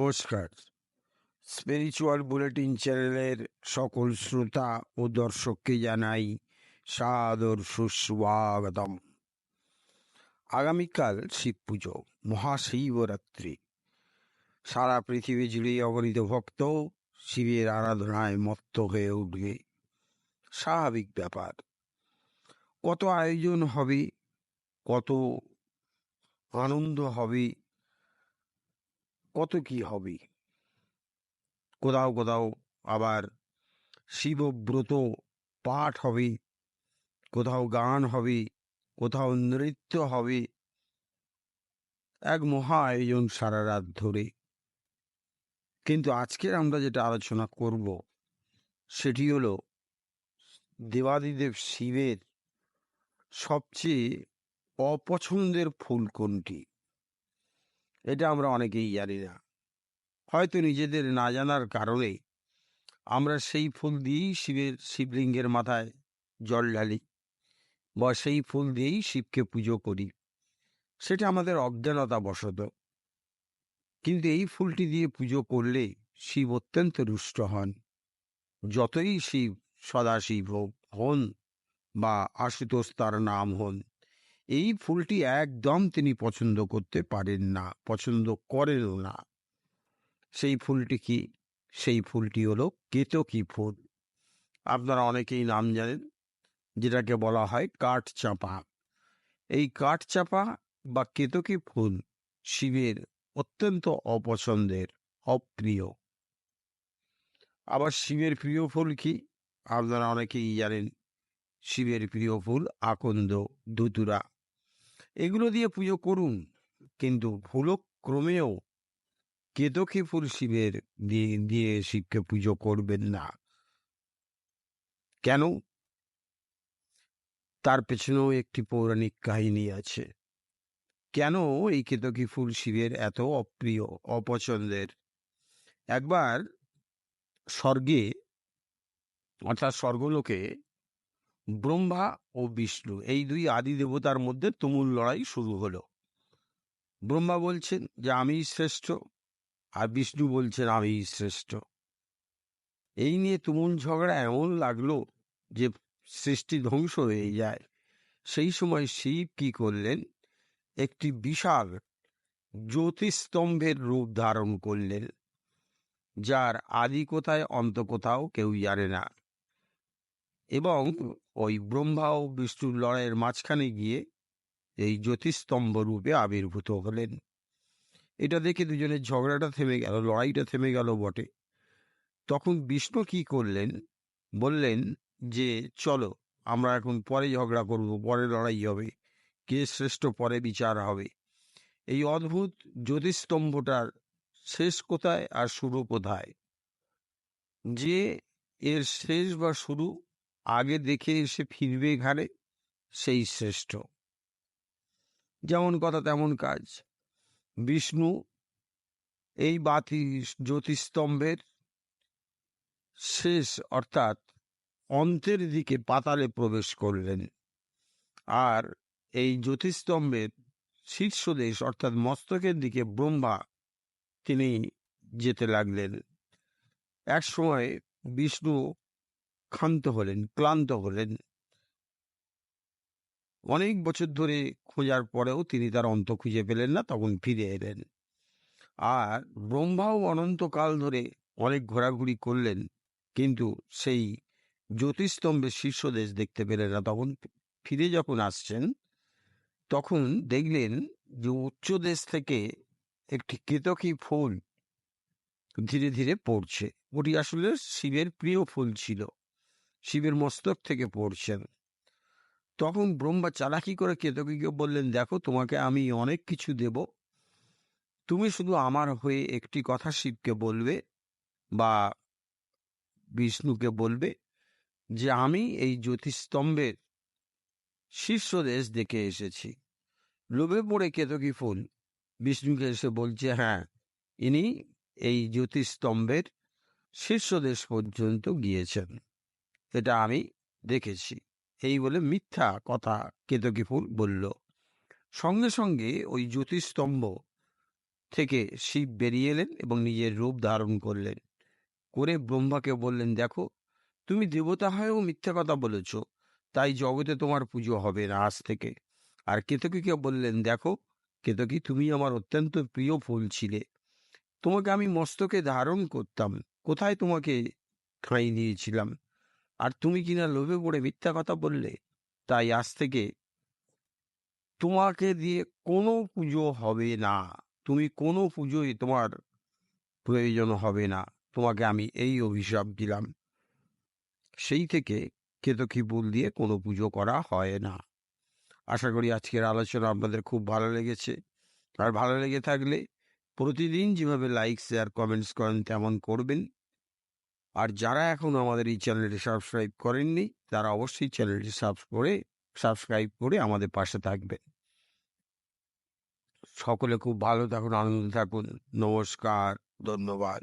নমস্কার। Spiritual bulletin চ্যানেলের সকল শ্রোতা ও দর্শককে জানাই সাদর সুস্বাগতম। আগামীকাল শিব পুজো, মহাশিবরাত্রি। সারা পৃথিবী জুড়ে অগণিত ভক্ত শিবের আরাধনায় মত্ত হয়ে উঠবে। স্বাভাবিক ব্যাপার। কত আয়োজন হবে, কত আনন্দ হবে কত কি হবে? কোথাও কোথাও আবার শিবব্রত পাঠ হবে, কোথাও গান হবে, কোথাও নৃত্য হবে। এক মহা আয়োজন সারা রাত ধরে। কিন্তু আজকের আমরা যেটা আলোচনা করব, সেটি হলো দেবাদিদেব শিবের সবচেয়ে অপছন্দের ফুল কোনটি? এটা আমরা অনেকেই জানি না। হয়তো নিজেদের না জানার কারণে আমরা সেই ফুল দিয়েই শিবের, শিবলিঙ্গের মাথায় জল ঢালি বা সেই ফুল দিয়েই শিবকে পুজো করি। সেটা আমাদের অজ্ঞানতা বশত কিন্তু এই ফুলটি দিয়ে পুজো করলে শিব অত্যন্ত রুষ্ট হন। যতই শিব সদাশিব হোক, হন বা আশুতোষ তার নাম হন এই ফুলটি একদম তিনি পছন্দ করতে পারেন না, পছন্দ করেন না। সেই ফুলটি কি? সেই ফুলটি হলো কেতকী ফুল। আপনারা অনেকেই নাম জানেন, যেটাকে বলা হয় কাঠ চাপা এই কাঠ চাপা বা কেতকী ফুল শিবের অত্যন্ত অপছন্দের, অপ্রিয়। আবার শিবের প্রিয় ফুল কি? আপনারা অনেকেই জানেন, শিবের প্রিয় ফুল আকন্দ, ধুতুরা। এগুলো দিয়ে পুজো করুন। কিন্তু ভুলক্রমেও কেতকী ফুল শিবের দিয়ে দিয়ে শিবকে পুজো করবেন না। কেন? তার পেছনেও একটি পৌরাণিক কাহিনী আছে। কেন এই কেতকী ফুল শিবের এত অপ্রিয়, অপছন্দের? একবার স্বর্গে, অর্থাৎ স্বর্গলোকে ব্রহ্মা ও বিষ্ণু। এই দুই আদি দেবতার মধ্যে তুমুল লড়াই শুরু হলো। ব্রহ্মা বলছেন যে আমি শ্রেষ্ঠ আর বিষ্ণু বলছেন আমি শ্রেষ্ঠ এই নিয়ে তুমুল ঝগড়া এমন লাগল যে, সৃষ্টি ধ্বংস হয়ে যায়। সেই সময় শিব কি করলেন? একটি বিশাল জ্যোতিস্তম্ভের রূপ ধারণ করলেন, যার আদি কোথায় অন্ত কোথাও কেউ জানে না। এবং ওই ব্রহ্মা ও বিষ্ণুর লড়াইয়ের মাঝখানে গিয়ে এই জ্যোতিস্তম্ভ রূপে আবির্ভূত হলেন। এটা দেখে দুজনের ঝগড়াটা থেমে গেল, লড়াইটা থেমে গেল বটে। তখন বিষ্ণু কি করলেন? বললেন যে, চলো, আমরা এখন পরে ঝগড়া করব, পরে লড়াই হবে, কে শ্রেষ্ঠ পরে বিচার হবে। এই অদ্ভুত জ্যোতিস্তম্ভটার শেষ কোথায় আর শুরু কোথায়? যে এর শেষ বা শুরু আগে দেখে এসে ফিরবে ঘাড়ে সেই শ্রেষ্ঠ। যেমন কথা তেমন কাজ। বিষ্ণু এই বাতি জ্যোতিস্তম্ভের শেষ অর্থাৎ অন্তের দিকে পাতালে প্রবেশ করলেন। আর এই জ্যোতিস্তম্ভের শীর্ষদেশ অর্থাৎ মস্তকের দিকে ব্রহ্মা তিনি যেতে লাগলেন। এক সময় বিষ্ণু ক্ষান্ত হলেন, ক্লান্ত হলেন। অনেক বছর ধরে খোঁজার পরেও তিনি তার অন্ত খুঁজে পেলেন না, তখন ফিরে এলেন। আর ব্রহ্মাও অনন্তকাল ধরে অনেক ঘোরাঘুরি করলেন, কিন্তু সেই জ্যোতিস্তম্ভের শীর্ষদেশ দেখতে পেলেন না। তখন ফিরে যখন আসছেন, তখন দেখলেন যে উচ্চ দেশ থেকে একটি কেতকী ফুল ধীরে ধীরে পড়ছে। ওটি আসলে শিবের প্রিয় ফুল ছিল। শিবের মস্তক থেকে পড়ছেন। তখন ব্রহ্মা চালাকি করে কেতকীকে বললেন, দেখো, তোমাকে আমি অনেক কিছু দেব। তুমি শুধু আমার হয়ে একটি কথা শিবকে বলবে বা বিষ্ণুকে বলবে যে, আমি এই জ্যোতিস্তম্ভের শীর্ষ দেশ দেখে এসেছি। লোভে পড়ে কেতকী ফুল। বিষ্ণুকে এসে বলছে হ্যাঁ ইনি এই জ্যোতিস্তম্ভের শীর্ষ দেশ পর্যন্ত গিয়েছেন। এটা আমি দেখেছি। এই বলে মিথ্যা কথা কেতকী ফুল বলল। সঙ্গে সঙ্গে ওই জ্যোতিস্তম্ভ থেকে শিব বেরিয়ে এলেন এবং নিজের রূপ ধারণ করলেন। করে ব্রহ্মাকে বললেন, দেখো, তুমি দেবতা হয়েও মিথ্যা কথা বলেছ। তাই জগতে তোমার পুজো হবে না আজ থেকে। আর কেতকীকে বললেন, দেখো, কেতকী, তুমি আমার অত্যন্ত প্রিয় ফুল ছিলে। তোমাকে আমি মস্তকে ধারণ করতাম। কোথায় তোমাকে খাই দিয়েছিলাম আর তুমি কিনা লোভে পড়ে মিথ্যা কথা বললে? তাই আজ থেকে তোমাকে দিয়ে কোনো পুজো হবে না। তুমি কোনো পুজোই তোমার প্রয়োজন হবে না। তোমাকে আমি এই অভিশাপ দিলাম। সেই থেকে কেতকী ফুল দিয়ে কোনো পুজো করা হয় না। আশা করি আজকের আলোচনা আপনাদের খুব ভালো লেগেছে। আর ভালো লেগে থাকলে প্রতিদিন যেভাবে লাইক শেয়ার কমেন্টস করেন, তেমন করবেন। আর যারা এখন আমাদের এই চ্যানেলটি সাবস্ক্রাইব করেননি, তারা অবশ্যই চ্যানেলটি সাবস্ক্রাইব করে সাবস্ক্রাইব করে আমাদের পাশে থাকবেন। সকলে খুব ভালো থাকুন, আনন্দ থাকুন। নমস্কার, ধন্যবাদ।